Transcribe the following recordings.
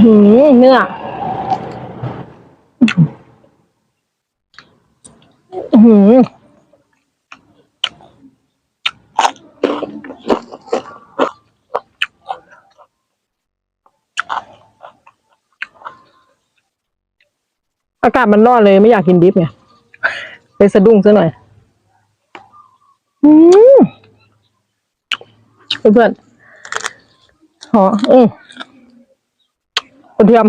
หืมเนื้อหืมอากาศมันร้อนเลยไม่อยากกินดิฟไงเลยสะดุ้งซะหน่อย อืมเพื่อนๆหออืม ระเทียม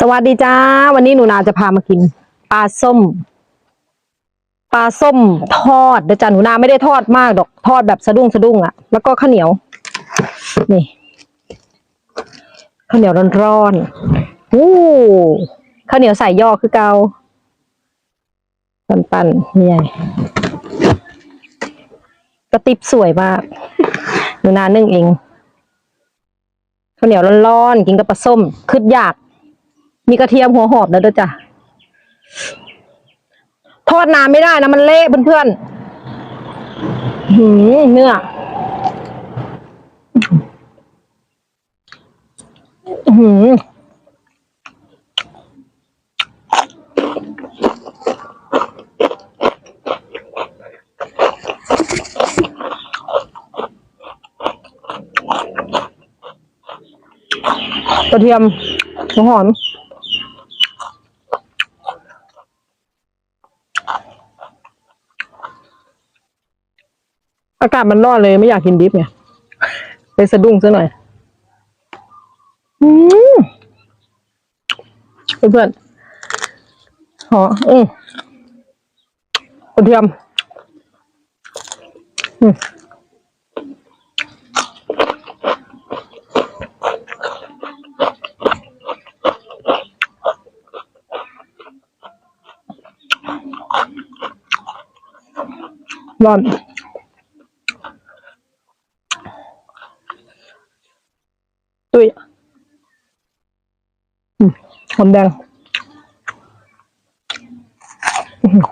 สวัสดีจ้า วันนี้หนูนาจะพามากิน ปลาส้ม ปลาส้มทอดเดี๋ยวจ้าหนูนาไม่ได้ทอดมากดอกทอดแบบสะดุ้งสะดุ้งอะ่ะ แล้วก็ข้าวเหนียว นี่ข้าวเหนียวร้อนๆอู้ข้าวเหนียวใส่ย่อคือเกา ปันๆนี่ไง กระติบสวยมากหนูนานึ่งเองข้าวเหนียวร้อนๆกินกับปลาส้มคืดอยาก มีกระเทียมหัวหอมแล้วด้วยจ้ะทอดนานไม่ได้นะมันเละเพื่อนๆหืมเนื้อหืม กระเทียมหัวหอมอากาศมันร้อนเลยไม่อยากกินดิฟไงเลยสะดุ้งซะหน่อย อืมเพื่อนหออืมกระเทียม อืม ร้อนตุ้ยอืมหอมแดงอื้อหือ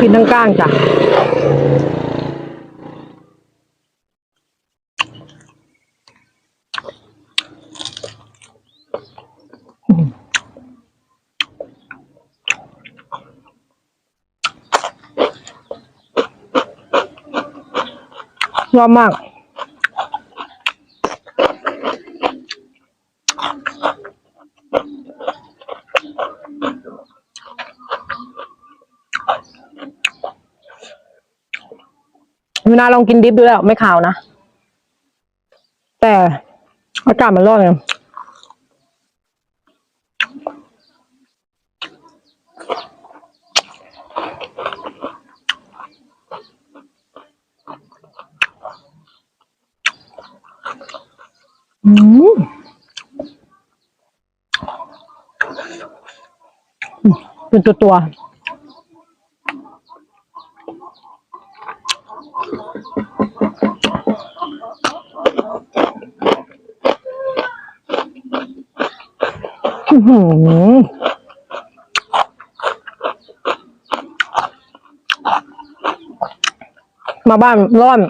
กินทั้งก้างจ้ะร้อนมาก เวลาลองกินดิฟดูแล้วไม่ขาวนะ แต่อากาศมันร้อนเลยอืมเป็นตัวตัวๆอื้อ หือมาบ้านร้อน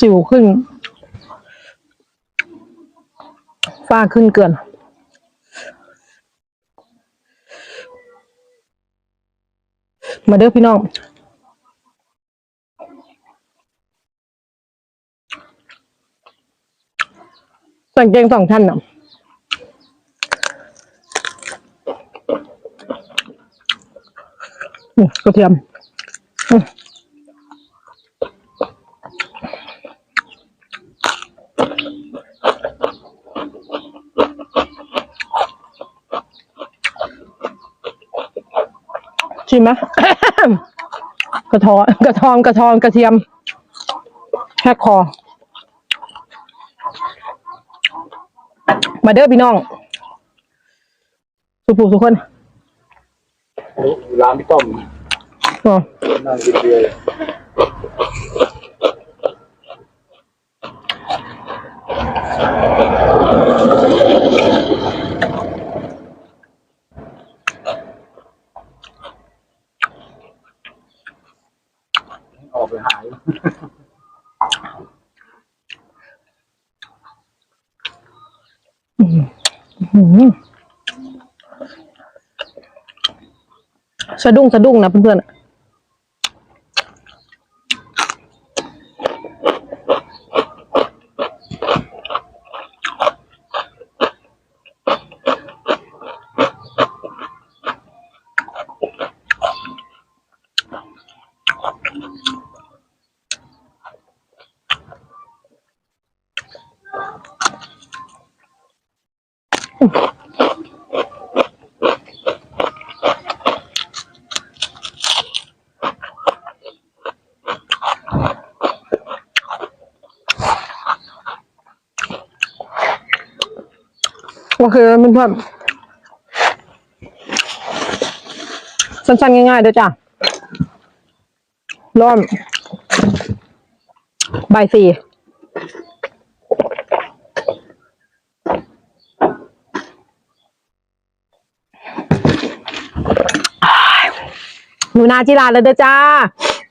สิวขึ้น ฝ้าขึ้นเกินมาเด้อพี่น้อง ใส่กางเกงสองชั้นน่ะกระเทียมอืมชิมไหมกระทอนกระทองกระทองกระเทียมแค่คอ มาเด้อพี่น้อง สุภูทุกคนร้านพี่ต้อมอ๋อนั่งกินเบียร์ออกไปหาย หืม สะดุ้งสะดุ้งนะเพื่อนๆ โอเคเพื่อนๆสั้นๆ ง่ายๆเด้อจ้ะร้อนบ่ายสี่ หนูนาจิราเลยเด้อจ้า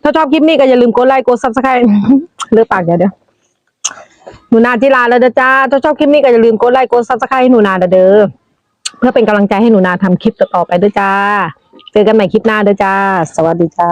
ถ้าชอบคลิปนี้ก็อย่าลืมกดไลค์กดซับสไครต์เลือกปากเดี๋ยวเดี๋ยวหนูนาจิราเลยเด้อจ้า ถ้าชอบคลิปนี้ก็อย่าลืมกดไลค์กดซับสไครต์ให้หนูนาเด้อเพื่อเป็นกำลังใจให้หนูนาทำคลิปต่อๆไปเด้อจ้า เจอกันใหม่คลิปหน้าเด้อจ้า สวัสดีจ้า